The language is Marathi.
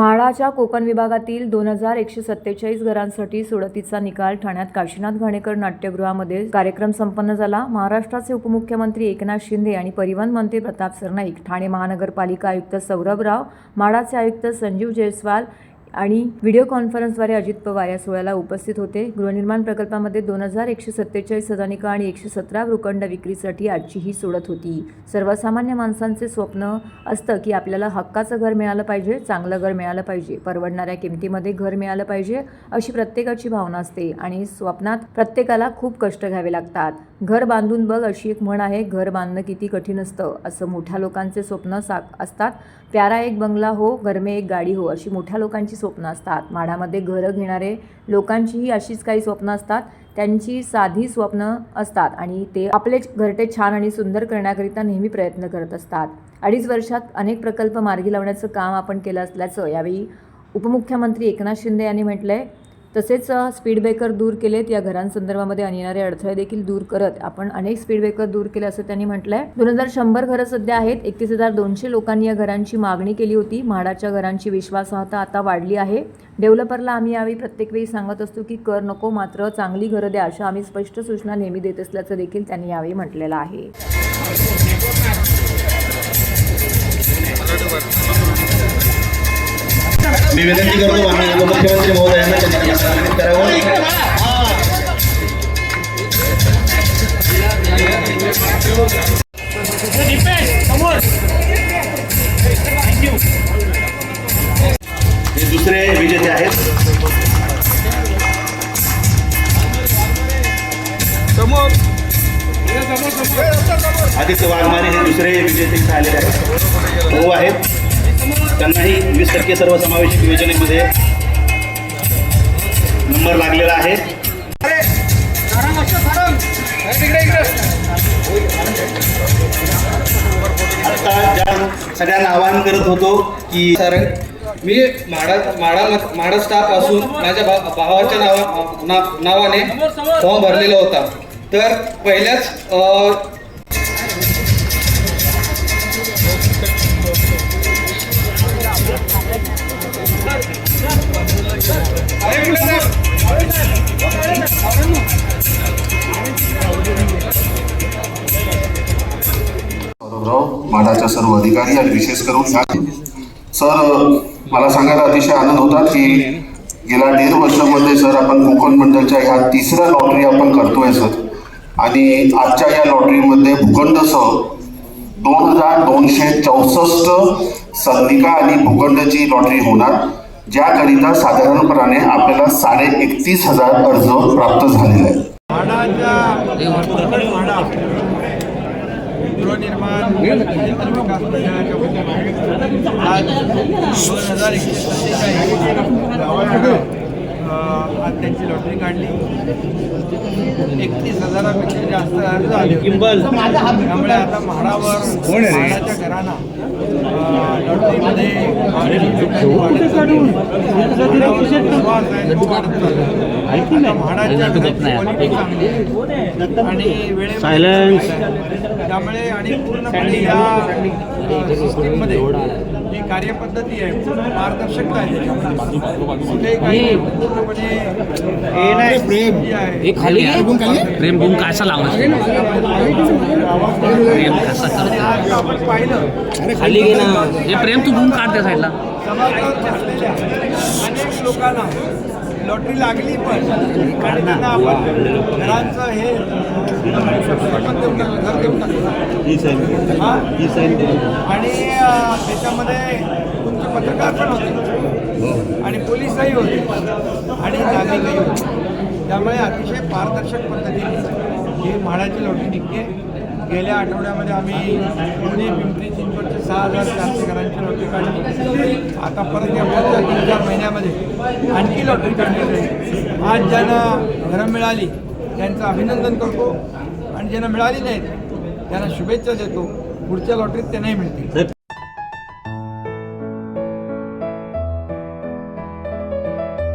म्हाडाच्या कोकण विभागातील दोन हजार एकशे सत्तेचाळीस घरांसाठी सोडतीचा निकाल ठाण्यात काशीनाथ घाणेकर नाट्यगृहामध्ये कार्यक्रम संपन्न झाला. महाराष्ट्राचे उपमुख्यमंत्री एकनाथ शिंदे आणि परिवहन मंत्री प्रताप सरनाईक ठाणे महानगरपालिका आयुक्त सौरभ राव म्हाडाचे आयुक्त संजीव जयस्वाल आणि व्हिडिओ कॉन्फरन्सद्वारे अजित पवार या सोहळ्याला उपस्थित होते. गृहनिर्माण प्रकल्पामध्ये दोन हजार एकशे सत्तेचाळीस सदानिका आणि एकशे सतरा भूखंड विक्रीसाठी आजची ही सोडत होती. सर्वसामान्य माणसांचे स्वप्न असतं की आपल्याला हक्काचं घर मिळालं पाहिजे चांगलं घर मिळालं पाहिजे परवडणाऱ्या किमतीमध्ये घर मिळालं पाहिजे अशी प्रत्येकाची भावना असते आणि स्वप्नात प्रत्येकाला खूप कष्ट घ्यावे लागतात. घर बांधून बघ अशी एक म्हण आहे घर बांधणं किती कठीण असतं असं मोठ्या लोकांचे स्वप्न सा असतात. प्यारा एक बंगला हो घर में एक गाडी हो अशी मोठ्या लोकांची स्वप्न असतात. माडामध्ये घरं घेणारे लोकांचीही अशीच काही स्वप्न असतात. त्यांची साधी स्वप्न असतात आणि ते आपले घरटे छान आणि सुंदर करण्याकरिता नेहमी प्रयत्न करत असतात. अडीच वर्षात अनेक प्रकल्प मार्गी लावण्याचं काम आपण केलं असल्याचं यावेळी उपमुख्यमंत्री एकनाथ शिंदे यांनी म्हटलं आहे तसेच स्पीड ब्रेकर दूर केलेत. या घरांसंदर्भामध्ये येणारे अडथळे देखील दूर करत. आपण अनेक स्पीड ब्रेकर दूर केले असं त्यांनी म्हटलंय. दोन हजार शंभर घरं सध्या आहेत. एकतीस हजार दोनशे लोकांनी या घरांची मागणी केली होती. म्हाडाच्या घरांची विश्वासार्हता आता वाढली आहे. डेव्हलपरला आम्ही यावेळी प्रत्येक वेळी सांगत असतो की कर नको मात्र चांगली घरं द्या अशा आम्ही स्पष्ट सूचना नेहमी देत असल्याचं देखील त्यांनी यावेळी म्हटलेलं आहे. हे दुसरे विजेते समोर. आदित्य वाघमारे हे दुसरे विजेते झालेले आहेत. भाऊ आहेत. त्यांनाही वीस टक्के सर्व समावेशक योजनेमध्ये नंबर लागलेला आहे. आता ज्या सगळ्यांना आवाहन करत होतो की सर मी म्हाडा माडा माडा स्टाफ असून माझ्या भा- भावाच्या नावा ना- नावाने फॉर्म भरलेला होता. तर पहिल्याच सर्व अधिकारी आणि विशेष करून ह्या सर मला सांगायला अतिशय आनंद होता की गेल्या दीड वर्षामध्ये सर आपण कोकण मंडळच्या ह्या तिसऱ्या लॉटरी आपण करतोय सर. आणि आजच्या या लॉटरीमध्ये भूखंडसह दोन हजार दोनशे चौसष्ट सदनिका आणि भूखंडची लॉटरी होणार ज्याकरिता साधारणपणाने आपल्याला साडे एकतीस हजार अर्ज प्राप्त झालेले आहेत. गृहनिर्माण विकास मंडळाच्या वतीने आज दोन हजार एकशे सत्तेचाळीस आज त्यांची लॉटरी काढली एकतीस हजारापेक्षा जास्त अर्ज आले त्यामुळे आता म्हाडावर म्हाडाच्या घरांना वेळेमध्ये त्यामुळे आणि पूर्णपणे या सिस्टीममध्ये जी कार्यपद्धती आहे पारदर्शकता आहे पूर्णपणे हे प्रेम गुण कसा लावणार प्रेम कसा करतो आज आपण पाहिलं खाली हे प्रेम तू गुण काढ त्या साईडला अनेक लोकांना लॉटरी लागली पण आणि त्यांना आपण घरांचं हे देऊन टाकलं, घर देऊन टाकलं हा? आणि त्याच्यामध्ये तुमचे पत्रकार पण होते. आणि पोलीसही होते. आणि नागरिकही होते. त्यामुळे अतिशय पारदर्शक पद्धतीने ही म्हाडाची लॉटरी निघते. गेल्या आठवड्यामध्ये आम्ही पुणे पिंपरी चिंचवडचे सहा हजार चारशे घरांची लॉटरी काढली. आता परत या तीन चार महिन्यामध्ये आणखी लॉटरी काढली जाईल. आज ज्यांना घरं मिळाली त्यांचं अभिनंदन करतो. आणि ज्यांना मिळाली नाहीत त्यांना शुभेच्छा देतो. पुढच्या लॉटरीत त्यांनाही मिळतील.